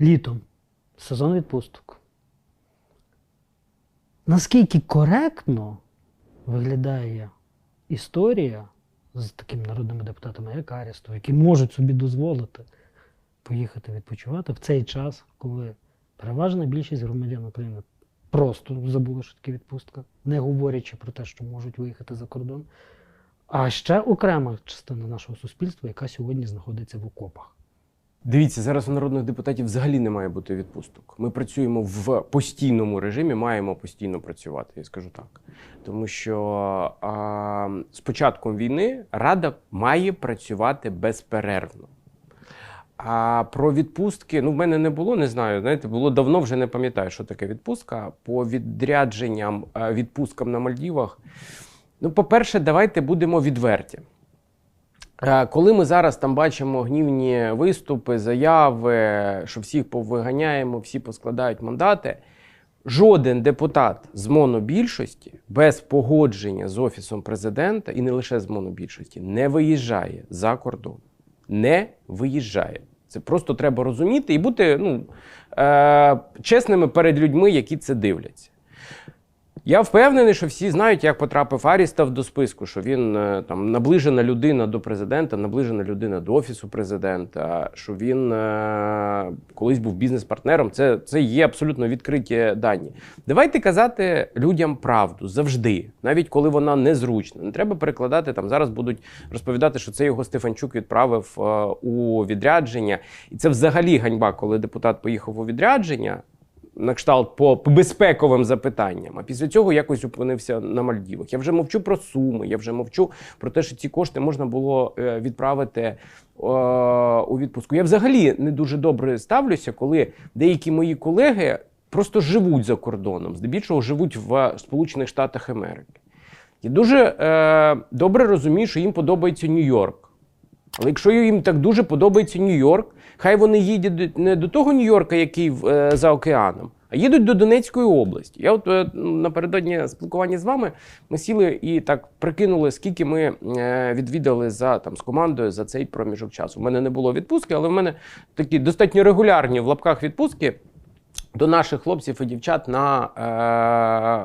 літом сезон відпусток. Наскільки коректно виглядає історія з такими народними депутатами, як Арістов, які можуть собі дозволити поїхати відпочивати в цей час, коли переважна більшість громадян України просто забули, що таке відпустка, не говорячи про те, що можуть виїхати за кордон. А ще окрема частина нашого суспільства, яка сьогодні знаходиться в окопах. Дивіться, зараз у народних депутатів взагалі не має бути відпусток. Ми працюємо в постійному режимі, маємо постійно працювати, я скажу так. Тому що а, з початком війни Рада має працювати безперервно. А про відпустки, ну, в мене не було, не знаю. Знаєте, було давно, вже не пам'ятаю, що таке відпустка. По відрядженням, е, відпусткам на Мальдівах. Ну, по-перше, давайте будемо відверті. Е, Коли ми зараз там бачимо гнівні виступи, заяви, що всіх повиганяємо, всі поскладають мандати, жоден депутат з монобільшості без погодження з офісом президента і не лише з монобільшості не виїжджає за кордон. Не виїжджає. Це просто треба розуміти і бути ну, е- чесними перед людьми, які це дивляться. Я впевнений, що всі знають, як потрапив Арістов до списку, що він е, там наближена людина до президента, наближена людина до офісу президента, що він е, колись був бізнес-партнером. Це, це є абсолютно відкриті дані. Давайте казати людям правду завжди, навіть коли вона незручна. Не треба перекладати там. Зараз будуть розповідати, що це його Стефанчук відправив е, у відрядження, і це взагалі ганьба, коли депутат поїхав у відрядження на кшталт по безпековим запитанням, а після цього якось опинився на Мальдівах. Я вже мовчу про суми, я вже мовчу про те, що ці кошти можна було е, відправити е, у відпустку. Я взагалі не дуже добре ставлюся, коли деякі мої колеги просто живуть за кордоном, здебільшого живуть в Сполучених Штатах Америки. Я дуже е, добре розумію, що їм подобається Нью-Йорк. Але якщо їм так дуже подобається Нью-Йорк, хай вони їдуть не до того Нью-Йорка, який е, за океаном, а їдуть до Донецької області. Я от е, напередодні спілкування з вами ми сіли і так прикинули, скільки ми е, відвідали за там з командою за цей проміжок часу. У мене не було відпустки, але в мене такі достатньо регулярні в лапках відпустки. До наших хлопців і дівчат на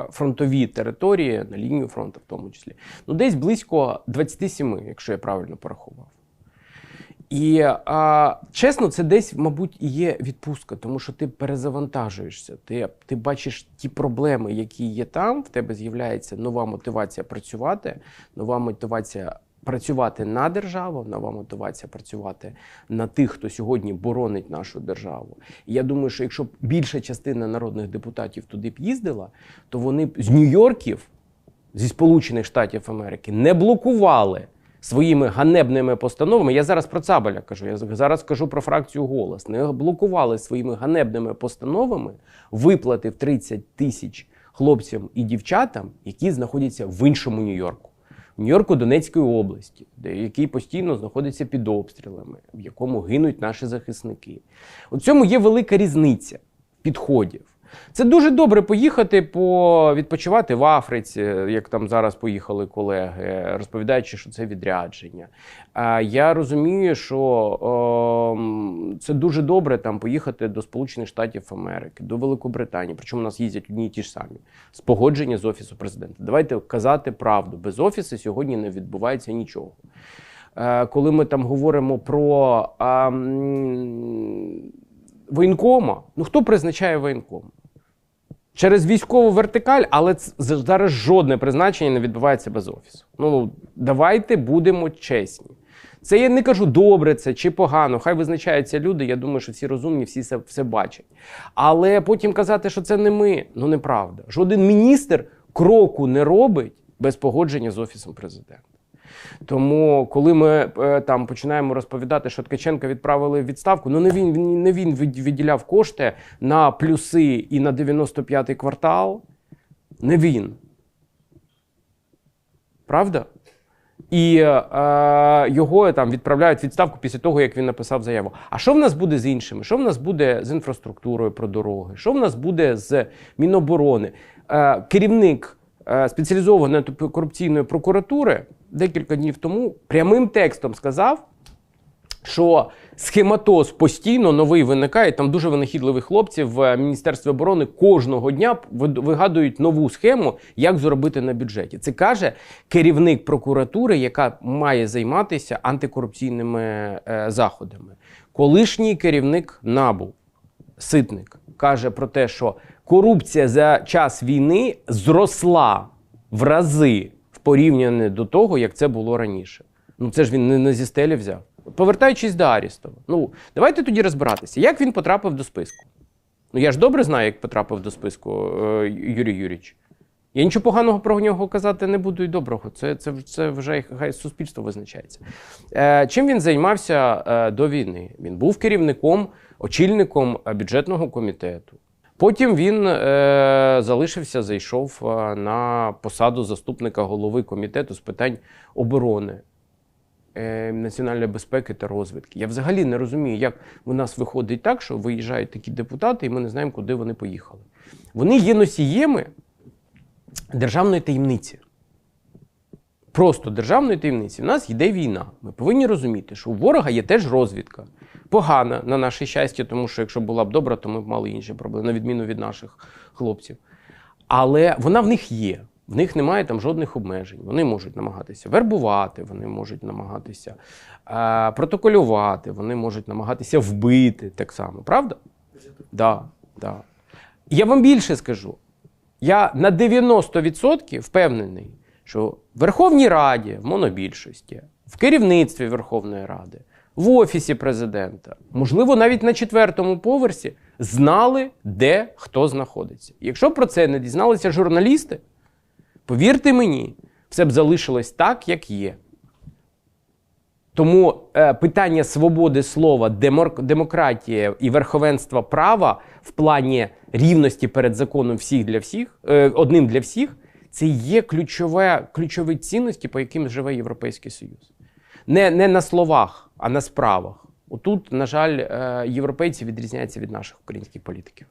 е, фронтові території, на лінію фронту, в тому числі, ну десь близько 27, якщо я правильно порахував. І а, чесно, це десь, мабуть, і є відпустка, тому що ти перезавантажуєшся. Ти, ти бачиш ті проблеми, які є там. В тебе з'являється нова мотивація працювати, нова мотивація працювати на державу, нова мотивація працювати на тих, хто сьогодні боронить нашу державу. І я думаю, що якщо б більша частина народних депутатів туди б їздила, то вони б з Нью-Йорків, зі Сполучених Штатів Америки, не блокували своїми ганебними постановами. Я зараз про Цабаля кажу, я зараз кажу про фракцію голос. Не блокували своїми ганебними постановами виплати в 30 тисяч хлопцям і дівчатам, які знаходяться в іншому Нью-Йорку. Нью-Йорку Донецької області, де який постійно знаходиться під обстрілами, в якому гинуть наші захисники. У цьому є велика різниця підходів. Це дуже добре поїхати по відпочивати в Африці, як там зараз поїхали колеги, розповідаючи, що це відрядження. Я розумію, що о, це дуже добре там поїхати до Сполучених Штатів Америки, до Великобританії. Причому нас їздять одні і ті ж самі з погодження з офісу президента. Давайте казати правду. Без офісу сьогодні не відбувається нічого. Е, Коли ми там говоримо про а, м, воєнкома, ну хто призначає воєнкома? Через військову вертикаль, але зараз жодне призначення не відбувається без офісу. Ну давайте будемо чесні. Це я не кажу добре це чи погано. Хай визначаються люди. Я думаю, що всі розумні, всі це все бачать. Але потім казати, що це не ми, ну неправда. Жоден міністр кроку не робить без погодження з офісом президента. Тому, коли ми е, там починаємо розповідати, що Ткаченка відправили в відставку, ну не він, не він виділяв кошти на плюси і на 95-й квартал. Не він. Правда? І е, його там відправляють відставку після того, як він написав заяву. А що в нас буде з іншими? Що в нас буде з інфраструктурою про дороги? Що в нас буде з Міноборони? Е, керівник е, спеціалізованої антикорупційної прокуратури декілька днів тому прямим текстом сказав, що схематоз постійно новий виникає. Там дуже винахідливі хлопці в Міністерстві оборони кожного дня вигадують нову схему, як зробити на бюджеті. Це каже керівник прокуратури, яка має займатися антикорупційними е, заходами. Колишній керівник НАБУ Ситник каже про те, що корупція за час війни зросла в рази в порівнянні до того, як це було раніше. Ну це ж він не, не зі стелі взяв. Повертаючись до Арістова, ну давайте тоді розбиратися, як він потрапив до списку. Ну я ж добре знаю, як потрапив до списку е, Юрій Юрійович. Я нічого поганого про нього казати не буду і доброго. Це, це, це вже хай суспільство визначається. Е, чим він займався е, до війни? Він був керівником, очільником бюджетного комітету. Потім він е, залишився, зайшов е, на посаду заступника голови комітету з питань оборони, е, національної безпеки та розвідки. Я взагалі не розумію, як у нас виходить так, що виїжджають такі депутати, і ми не знаємо, куди вони поїхали. Вони є носієми державної таємниці. Просто державної таємниці. У нас йде війна. Ми повинні розуміти, що у ворога є теж розвідка. Погана на наше щастя, тому що якщо була б добра, то ми б мали інші проблеми, на відміну від наших хлопців. Але вона в них є. В них немає там жодних обмежень. Вони можуть намагатися вербувати, вони можуть намагатися е, протоколювати, вони можуть намагатися вбити так само. Правда? Да, да. Я вам більше скажу. Я на 90% впевнений, що в Верховній Раді, в монобільшості, в керівництві Верховної Ради, в Офісі президента, можливо, навіть на четвертому поверсі, знали, де хто знаходиться. Якщо про це не дізналися журналісти, повірте мені, все б залишилось так, як є. Тому е, питання свободи слова, демор- демократії і верховенства права в плані рівності перед законом всіх для всіх, е, одним для всіх, це є ключове, ключові цінності, по яким живе Європейський Союз. Не, не на словах, а на справах. Отут, на жаль, е, європейці відрізняються від наших українських політиків.